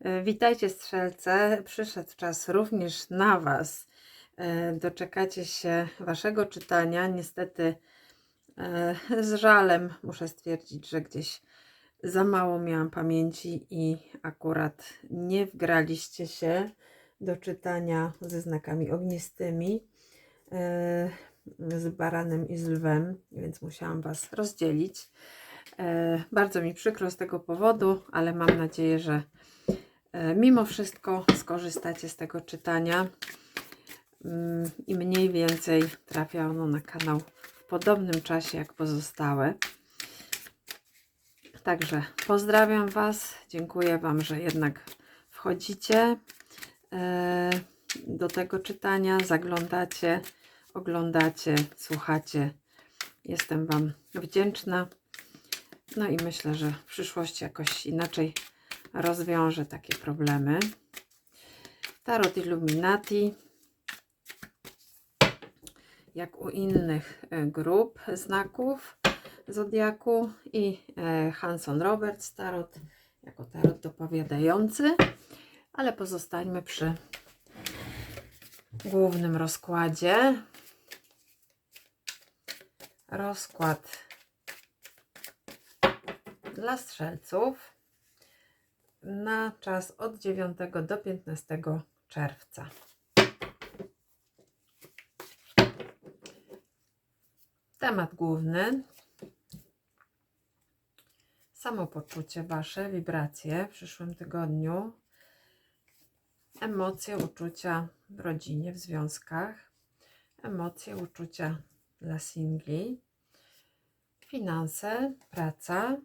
E, Witajcie strzelce. Przyszedł czas również na Was. E, Doczekacie się Waszego czytania. Niestety e, z żalem muszę stwierdzić, że gdzieś za mało miałam pamięci i akurat nie wgraliście się do czytania ze znakami ognistymi z baranem i z lwem, więc musiałam Was rozdzielić. Bardzo mi przykro z tego powodu, ale mam nadzieję, że mimo wszystko skorzystacie z tego czytania mm, i mniej więcej trafia ono na kanał w podobnym czasie jak pozostałe. Także pozdrawiam Was, dziękuję Wam, że jednak wchodzicie e, do tego czytania, zaglądacie, oglądacie, słuchacie. Jestem Wam wdzięczna. No i myślę, że w przyszłości jakoś inaczej rozwiążę takie problemy. Tarot Illuminati. Jak u innych e, grup znaków Zodiaku i e, Hanson Roberts Tarot jako tarot dopowiadający, ale pozostańmy przy głównym rozkładzie. Rozkład dla strzelców na czas od 9 do 15 czerwca. Temat główny. Samopoczucie Wasze, wibracje w przyszłym tygodniu, emocje, uczucia w rodzinie, w związkach, emocje, uczucia dla singli, finanse, praca,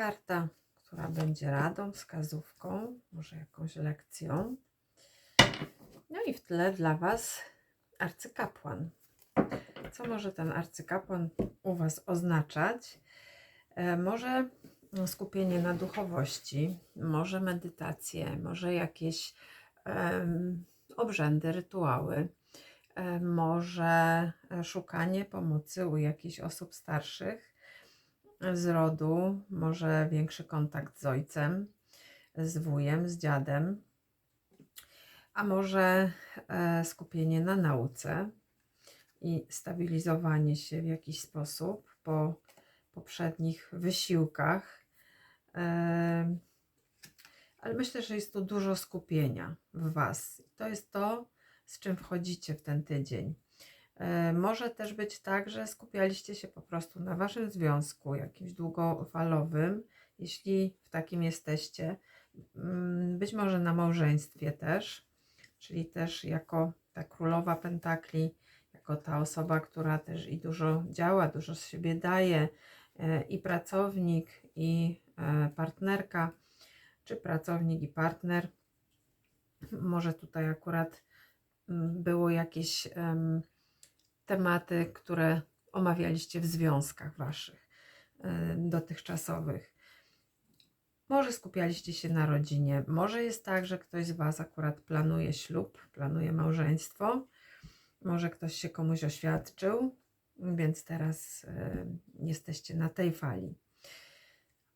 karta, która będzie radą, wskazówką, może jakąś lekcją. No i w tle dla Was arcykapłan. Co może ten arcykapłan u Was oznaczać? E, może skupienie na duchowości, może medytacje, może jakieś obrzędy, rytuały, e, może szukanie pomocy u jakichś osób starszych z rodu, może większy kontakt z ojcem, z wujem, z dziadem, a może e, skupienie na nauce i stabilizowanie się w jakiś sposób po poprzednich wysiłkach. E, Ale myślę, że jest tu dużo skupienia w Was. To jest to, z czym wchodzicie w ten tydzień. E, Może też być tak, że skupialiście się po prostu na Waszym związku, jakimś długofalowym, jeśli w takim jesteście. Mm, Być może na małżeństwie też, czyli też jako ta królowa pentakli, jako ta osoba, która też i dużo działa, dużo z siebie daje, e, i pracownik, i e, partnerka, czy pracownik i partner. Może tutaj akurat mm, było jakieś tematy, które omawialiście w związkach waszych e, dotychczasowych. Może skupialiście się na rodzinie, może jest tak, że ktoś z Was akurat planuje ślub, planuje małżeństwo, może ktoś się komuś oświadczył, więc teraz e, jesteście na tej fali.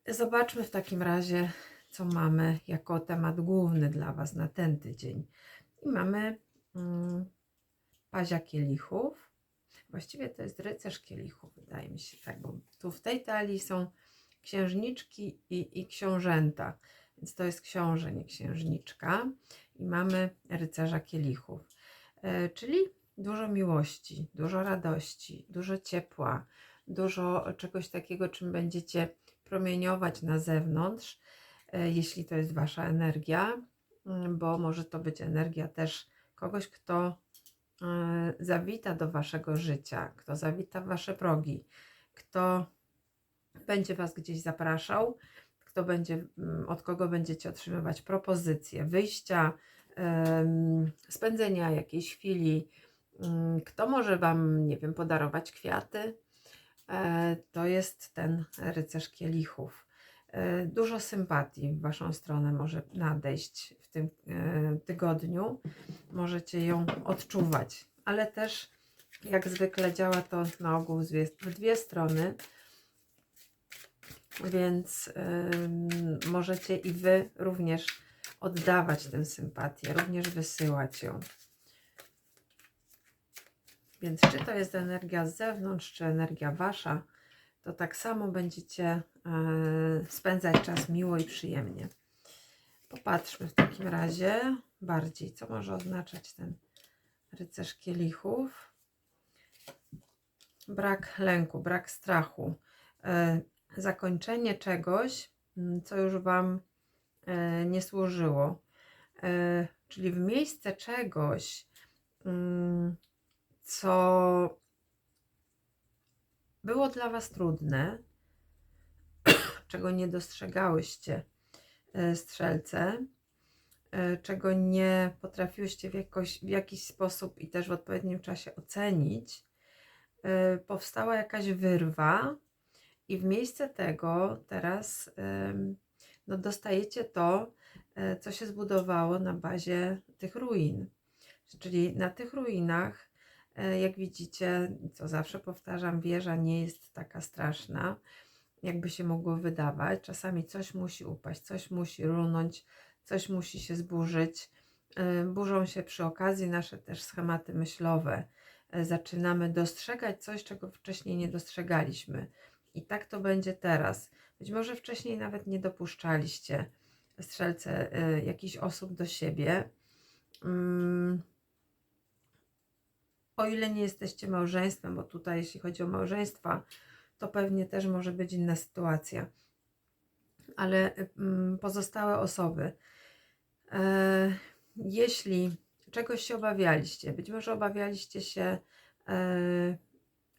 Zobaczmy w takim razie, co mamy jako temat główny dla Was na ten tydzień. I mamy mm, pazia kielichów. Właściwie to jest rycerz kielichów, wydaje mi się tak, bo tu w tej talii są księżniczki i, i książęta, więc to jest książę, nie księżniczka. I mamy rycerza kielichów, e, czyli dużo miłości, dużo radości, dużo ciepła, dużo czegoś takiego, czym będziecie promieniować na zewnątrz, e, jeśli to jest Wasza energia, mm, bo może to być energia też kogoś, kto zawita do Waszego życia, kto zawita w Wasze progi, kto będzie Was gdzieś zapraszał, kto będzie, mm, od kogo będziecie otrzymywać propozycje wyjścia, spędzenia jakiejś chwili, mm, kto może Wam, nie wiem, podarować kwiaty. E, To jest ten rycerz kielichów. E, Dużo sympatii w Waszą stronę może nadejść w tym e, tygodniu. Możecie ją odczuwać, ale też jak zwykle działa to na ogół w dwie- strony więc możecie i Wy również oddawać tę sympatię, również wysyłać ją. Więc czy to jest energia z zewnątrz, czy energia Wasza, to tak samo będziecie spędzać czas miło i przyjemnie. Popatrzmy w takim razie bardziej, co może oznaczać ten rycerz kielichów. Brak lęku, brak strachu, e, zakończenie czegoś, mm, co już Wam e, nie służyło. E, czyli w miejsce czegoś, mm, co było dla Was trudne, czego nie dostrzegałyście, e, strzelce, e, czego nie potrafiłyście w, jakoś, w jakiś sposób i też w odpowiednim czasie ocenić, e, powstała jakaś wyrwa, i w miejsce tego teraz no, dostajecie to, co się zbudowało na bazie tych ruin. Czyli na tych ruinach, jak widzicie, co zawsze powtarzam, wieża nie jest taka straszna, jakby się mogło wydawać. Czasami coś musi upaść, coś musi runąć, coś musi się zburzyć. E, Burzą się przy okazji nasze też schematy myślowe. E, Zaczynamy dostrzegać coś, czego wcześniej nie dostrzegaliśmy. I tak to będzie teraz. Być może wcześniej nawet nie dopuszczaliście strzelce y, jakichś osób do siebie. Mm. O ile nie jesteście małżeństwem, bo tutaj jeśli chodzi o małżeństwa, to pewnie też może być inna sytuacja. Ale mm, pozostałe osoby, e, jeśli czegoś się obawialiście, być może obawialiście się e,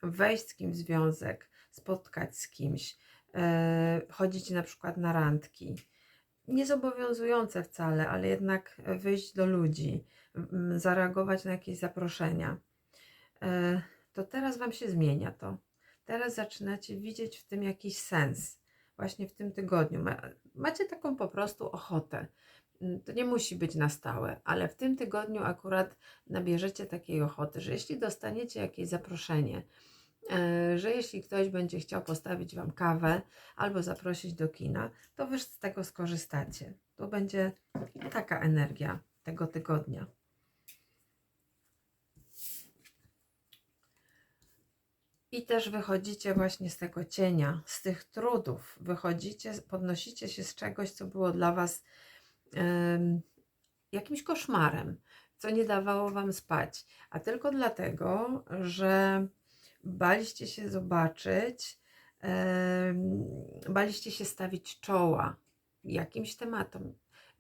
wejść z kimś w związek, spotkać z kimś, e, chodzić na przykład na randki. Niezobowiązujące wcale, ale jednak wyjść do ludzi, m, zareagować na jakieś zaproszenia. To teraz Wam się zmienia to. Teraz zaczynacie widzieć w tym jakiś sens. Właśnie w tym tygodniu. Ma, macie taką po prostu ochotę. Mm, To nie musi być na stałe, ale w tym tygodniu akurat nabierzecie takiej ochoty, że jeśli dostaniecie jakieś zaproszenie, e, że jeśli ktoś będzie chciał postawić Wam kawę albo zaprosić do kina, to Wy z tego skorzystacie. To będzie taka energia tego tygodnia. I też wychodzicie właśnie z tego cienia, z tych trudów. Wychodzicie, podnosicie się z czegoś, co było dla Was jakimś koszmarem, co nie dawało Wam spać, a tylko dlatego, że baliście się zobaczyć, baliście się stawić czoła jakimś tematom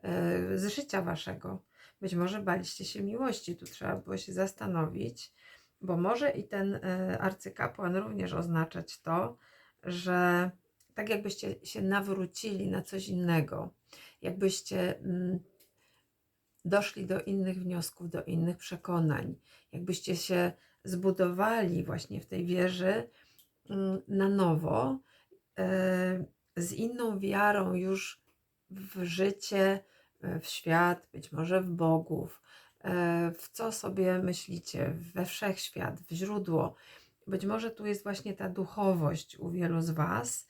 e, z życia Waszego. Być może baliście się miłości, tu trzeba było się zastanowić, bo może i ten e, arcykapłan również oznaczać to, że tak jakbyście się nawrócili na coś innego, jakbyście mm, doszli do innych wniosków, do innych przekonań, jakbyście się zbudowali właśnie w tej wieży mm, na nowo, e, z inną wiarą już w życie, e, w świat, być może w bogów, w co sobie myślicie, we wszechświat, w źródło. Być może tu jest właśnie ta duchowość u wielu z Was.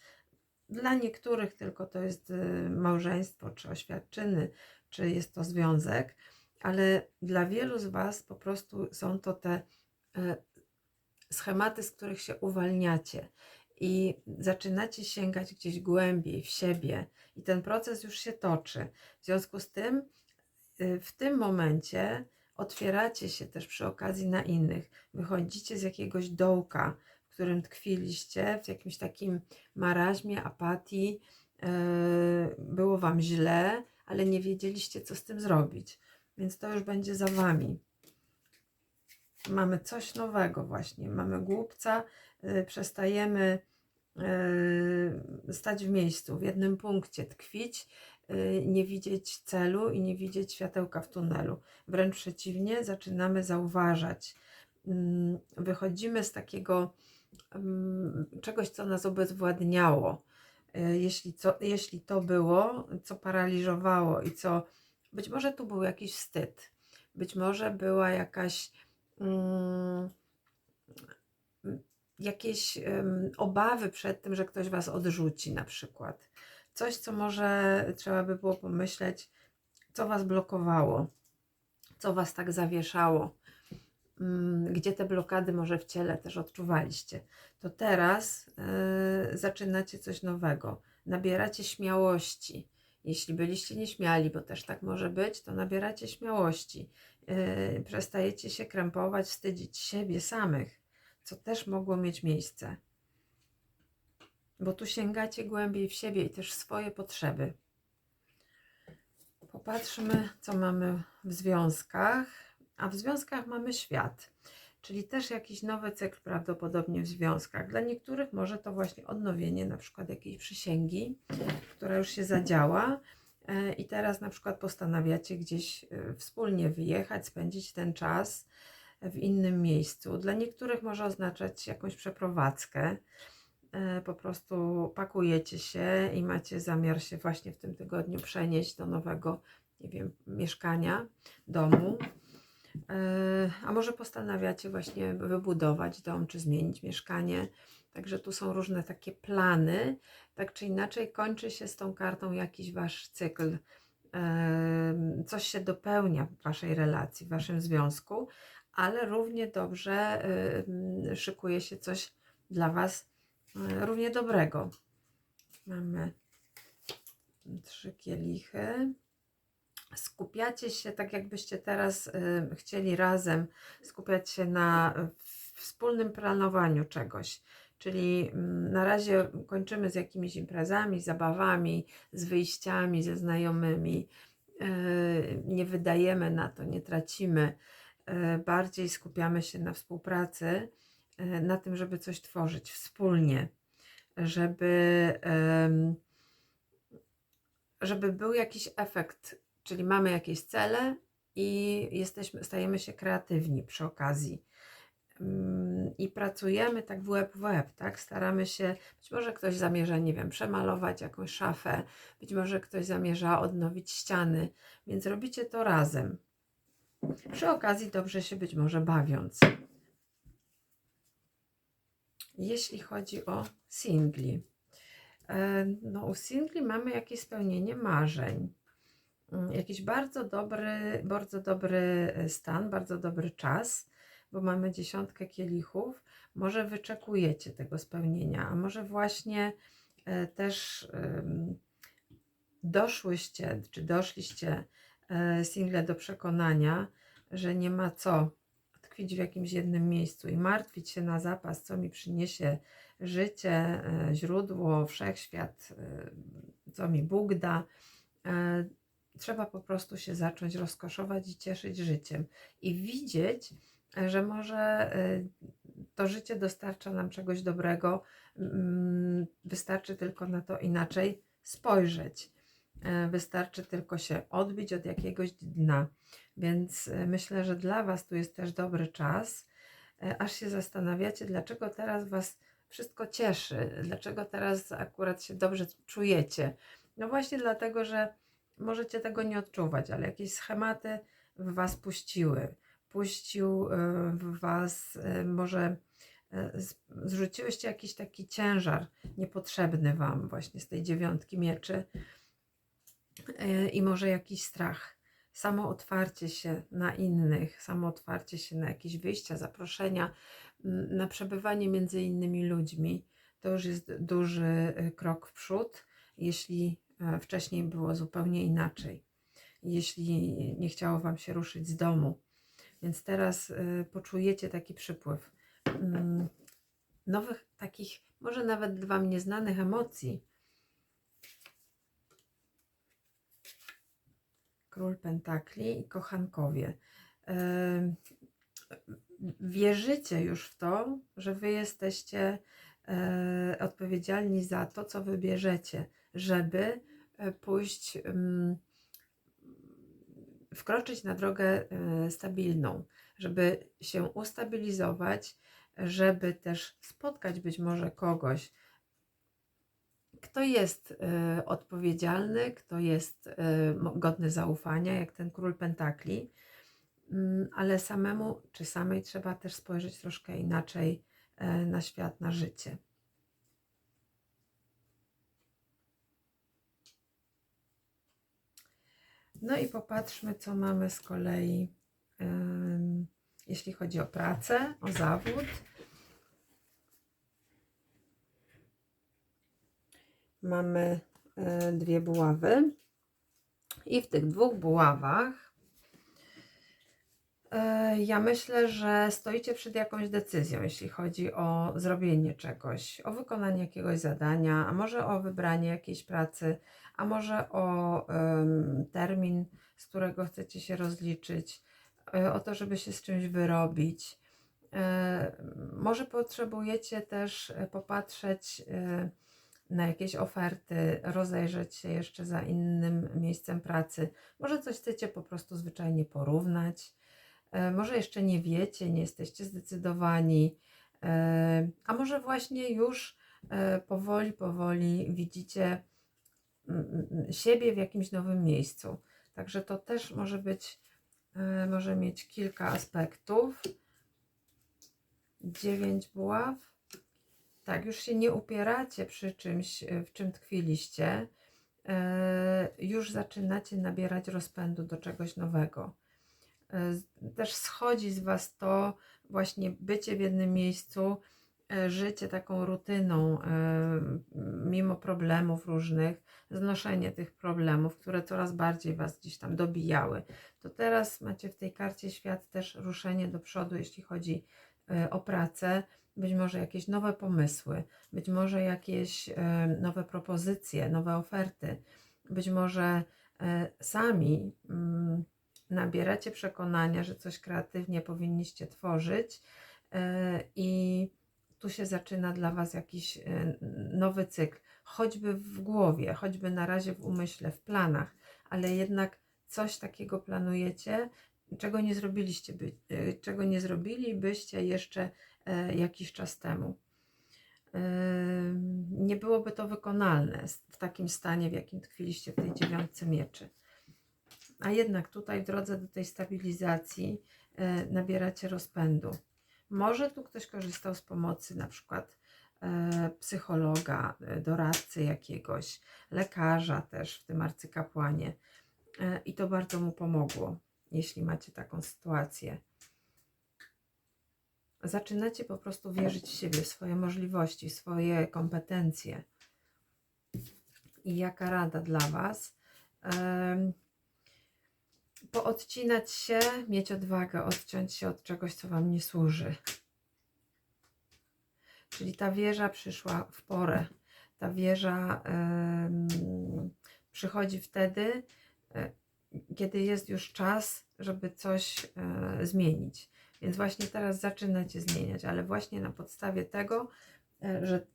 Dla niektórych tylko to jest y, małżeństwo, czy oświadczyny, czy jest to związek, ale dla wielu z Was po prostu są to te e, schematy, z których się uwalniacie i zaczynacie sięgać gdzieś głębiej w siebie, i ten proces już się toczy. W związku z tym, w tym momencie otwieracie się też przy okazji na innych. Wychodzicie z jakiegoś dołka, w którym tkwiliście, w jakimś takim maraźmie, apatii. e, Było Wam źle, ale nie wiedzieliście, co z tym zrobić. Więc to już będzie za Wami. Mamy coś nowego właśnie. Mamy głupca, y, przestajemy y, stać w miejscu, w jednym punkcie, tkwić, y, nie widzieć celu i nie widzieć światełka w tunelu. Wręcz przeciwnie, zaczynamy zauważać. Mm, Wychodzimy z takiego mm, czegoś, co nas obezwładniało. Y, Jeśli, co, jeśli to było, co paraliżowało i co być może tu był jakiś wstyd, być może była jakaś mm, jakieś em, obawy przed tym, że ktoś was odrzuci, na przykład. Coś, co może trzeba by było pomyśleć, co was blokowało, co was tak zawieszało, mm, gdzie te blokady może w ciele też odczuwaliście. To teraz y, zaczynacie coś nowego, nabieracie śmiałości. Jeśli byliście nieśmiali, bo też tak może być, to nabieracie śmiałości. Yy, przestajecie się krępować, wstydzić siebie samych, co też mogło mieć miejsce. Bo tu sięgacie głębiej w siebie i też swoje potrzeby. Popatrzmy, co mamy w związkach. A w związkach mamy świat, czyli też jakiś nowy cykl prawdopodobnie w związkach. Dla niektórych może to właśnie odnowienie na przykład jakiejś przysięgi, która już się zadziała e, i teraz na przykład postanawiacie gdzieś e, wspólnie wyjechać, spędzić ten czas w innym miejscu. Dla niektórych może oznaczać jakąś przeprowadzkę. E, Po prostu pakujecie się i macie zamiar się właśnie w tym tygodniu przenieść do nowego, nie wiem, mieszkania, domu. E, A może postanawiacie właśnie wybudować dom czy zmienić mieszkanie. Także tu są różne takie plany. Tak czy inaczej kończy się z tą kartą jakiś wasz cykl. Em, Coś się dopełnia w waszej relacji, w waszym związku, ale równie dobrze szykuje się coś dla was e, równie dobrego. Mamy trzy kielichy skupiacie się, tak jakbyście teraz y, chcieli razem skupiać się na wspólnym planowaniu czegoś. Czyli mm, na razie kończymy z jakimiś imprezami, zabawami, z wyjściami ze znajomymi. Y, Nie wydajemy na to, nie tracimy. Y, Bardziej skupiamy się na współpracy, na tym, żeby coś tworzyć wspólnie, żeby, żeby był jakiś efekt Czyli mamy jakieś cele i jesteśmy, stajemy się kreatywni przy okazji. Mm, I pracujemy tak w łeb w łeb, tak? Staramy się, być może ktoś zamierza, nie wiem, przemalować jakąś szafę, być może ktoś zamierza odnowić ściany, więc robicie to razem. Przy okazji dobrze się być może bawiąc. Jeśli chodzi o singli, e, no u singli mamy jakieś spełnienie marzeń mm, jakiś bardzo dobry, bardzo dobry e, stan, bardzo dobry czas, bo mamy dziesiątkę kielichów. Może wyczekujecie tego spełnienia, a może właśnie e, też doszłyście, czy doszliście single do przekonania, że nie ma co tkwić w jakimś jednym miejscu i martwić się na zapas, co mi przyniesie życie, e, źródło, wszechświat, e, co mi Bóg da. E, trzeba po prostu się zacząć rozkoszować i cieszyć życiem i widzieć, że może to życie dostarcza nam czegoś dobrego, mm, wystarczy tylko na to inaczej spojrzeć. Wystarczy tylko się odbić od jakiegoś dna. Więc y, myślę, że dla Was tu jest też dobry czas, e, aż się zastanawiacie, dlaczego teraz Was wszystko cieszy, dlaczego teraz akurat się dobrze czujecie. No właśnie dlatego, że możecie tego nie odczuwać, ale jakieś schematy w Was puściły. Puścił e, w Was, e, może e, zrzuciłyście jakiś taki ciężar niepotrzebny Wam, właśnie z tej dziewiątki mieczy E, i może jakiś strach. Samo otwarcie się na innych, samo otwarcie się na jakieś wyjścia, zaproszenia, na przebywanie między innymi ludźmi, to już jest duży e, krok w przód, jeśli e, wcześniej było zupełnie inaczej. Jeśli nie chciało Wam się ruszyć z domu. Więc teraz y, poczujecie taki przypływ mm, nowych, takich, może nawet Wam nieznanych emocji. Król Pentakli i kochankowie. Wierzycie już w to, że Wy jesteście e, odpowiedzialni za to, co wybierzecie, żeby e, pójść, wkroczyć na drogę e, stabilną, żeby się ustabilizować, żeby też spotkać być może kogoś, kto jest e, odpowiedzialny, kto jest mo- godny zaufania, jak ten król Pentakli, Mm, ale samemu czy samej trzeba też spojrzeć troszkę inaczej e, na świat, na życie. No i popatrzmy, co mamy z kolei, jeśli chodzi o pracę, o zawód. Mamy e, dwie buławy i w tych dwóch buławach e, ja myślę, że stoicie przed jakąś decyzją, jeśli chodzi o zrobienie czegoś, o wykonanie jakiegoś zadania, a może o wybranie jakiejś pracy, a może o em, termin, z którego chcecie się rozliczyć, e, o to, żeby się z czymś wyrobić. E, Może potrzebujecie też popatrzeć e, na jakieś oferty, rozejrzeć się jeszcze za innym miejscem pracy. Może coś chcecie po prostu zwyczajnie porównać. E, Może jeszcze nie wiecie, nie jesteście zdecydowani, e, a może właśnie już e, powoli, powoli widzicie mm, mm, siebie w jakimś nowym miejscu. Także to też może być, może mieć kilka aspektów. Dziewięć buław. Tak, już się nie upieracie przy czymś, e, w czym tkwiliście. E, Już zaczynacie nabierać rozpędu do czegoś nowego. E, Też schodzi z Was to właśnie bycie w jednym miejscu, życie taką rutyną, mimo problemów różnych, znoszenie tych problemów, które coraz bardziej Was gdzieś tam dobijały. To teraz macie w tej karcie świat też ruszenie do przodu, jeśli chodzi o pracę, być może jakieś nowe pomysły, być może jakieś e, nowe propozycje, nowe oferty, być może e, sami mm, nabieracie przekonania, że coś kreatywnie powinniście tworzyć e, i tu się zaczyna dla Was jakiś nowy cykl, choćby w głowie, choćby na razie w umyśle, w planach, ale jednak coś takiego planujecie, czego nie zrobiliście, czego nie zrobilibyście jeszcze jakiś czas temu. E, Nie byłoby to wykonalne w takim stanie, w jakim tkwiliście w tej dziewiątce mieczy. A jednak tutaj w drodze do tej stabilizacji e, nabieracie rozpędu. Może tu ktoś korzystał z pomocy na przykład e, psychologa, e, doradcy jakiegoś, lekarza też w tym arcykapłanie e, i to bardzo mu pomogło, jeśli macie taką sytuację. Zaczynacie po prostu wierzyć w siebie, w swoje możliwości, swoje kompetencje. I jaka rada dla Was? Em, poodcinać się, mieć odwagę, odciąć się od czegoś, co Wam nie służy. Czyli ta wieża przyszła w porę. Ta wieża em, przychodzi wtedy, e, kiedy jest już czas, żeby coś e, zmienić. Więc właśnie teraz zaczynacie zmieniać, ale właśnie na podstawie tego, e, że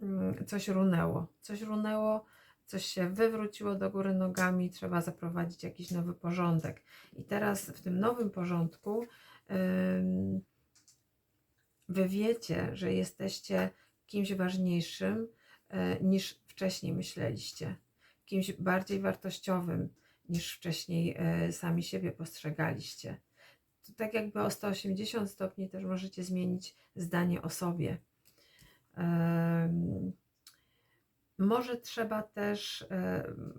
mm, coś runęło. Coś runęło, coś się wywróciło do góry nogami, trzeba zaprowadzić jakiś nowy porządek. I teraz w tym nowym porządku wy wiecie, że jesteście kimś ważniejszym e, niż wcześniej myśleliście, kimś bardziej wartościowym niż wcześniej e, sami siebie postrzegaliście. To tak jakby o 180 stopni też możecie zmienić zdanie o sobie. Może trzeba też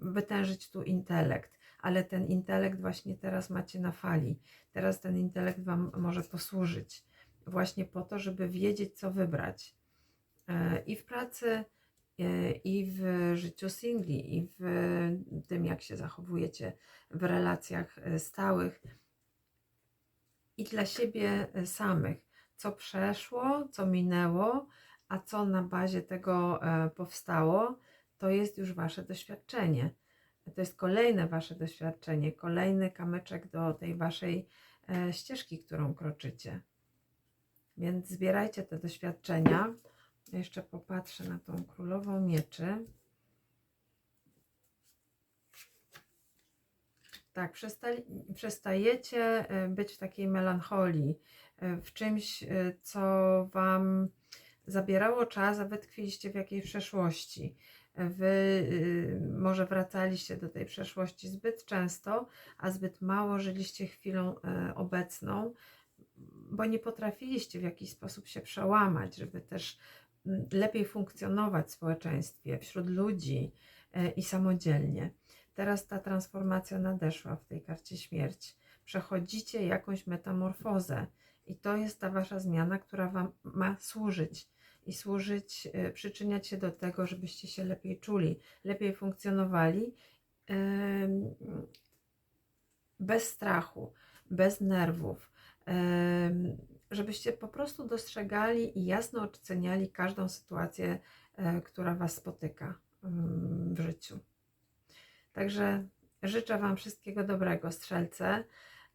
wytężyć tu intelekt, ale ten intelekt właśnie teraz macie na fali. Teraz ten intelekt Wam może posłużyć właśnie po to, żeby wiedzieć, co wybrać. E, I w pracy, e, i w życiu singli, i w tym, jak się zachowujecie w relacjach e, stałych, i dla siebie e, samych. Co przeszło, co minęło, a co na bazie tego e, powstało, to jest już Wasze doświadczenie. To jest kolejne Wasze doświadczenie, kolejny kamyczek do tej Waszej e, ścieżki, którą kroczycie. Więc zbierajcie te doświadczenia. Jeszcze popatrzę na tą królową mieczy. Tak, przestajecie e, być w takiej melancholii, e, w czymś, e, co Wam zabierało czas, a Wy tkwiliście w jakiejś przeszłości. Wy może wracaliście do tej przeszłości zbyt często, a zbyt mało żyliście chwilą obecną. bo nie potrafiliście w jakiś sposób się przełamać, żeby też mm, lepiej funkcjonować w społeczeństwie, wśród ludzi i samodzielnie. Teraz ta transformacja nadeszła w tej karcie śmierć. Przechodzicie jakąś metamorfozę i to jest ta wasza zmiana, która wam ma służyć i służyć, e, przyczyniać się do tego, żebyście się lepiej czuli, lepiej funkcjonowali bez strachu, bez nerwów, żebyście po prostu dostrzegali i jasno oceniali każdą sytuację, e, która Was spotyka mm, w życiu. Także życzę Wam wszystkiego dobrego, strzelce.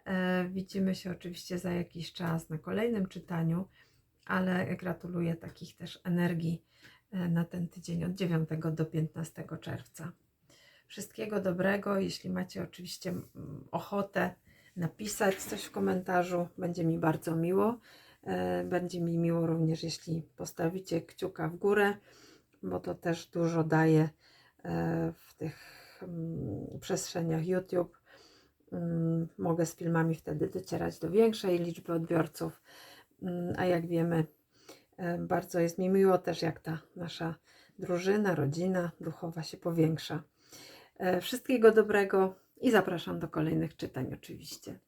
E, Widzimy się oczywiście za jakiś czas na kolejnym czytaniu, ale gratuluję takich też energii e, na ten tydzień od 9 do 15 czerwca. Wszystkiego dobrego. Jeśli macie oczywiście mm, ochotę napisać coś w komentarzu, będzie mi bardzo miło. E, Będzie mi miło również, jeśli postawicie kciuka w górę, bo to też dużo daje w tych przestrzeniach YouTube. Mm, Mogę z filmami wtedy docierać do większej liczby odbiorców, Mm, a jak wiemy, e, bardzo jest mi miło też, jak ta nasza drużyna, rodzina duchowa się powiększa. E, Wszystkiego dobrego i zapraszam do kolejnych czytań oczywiście.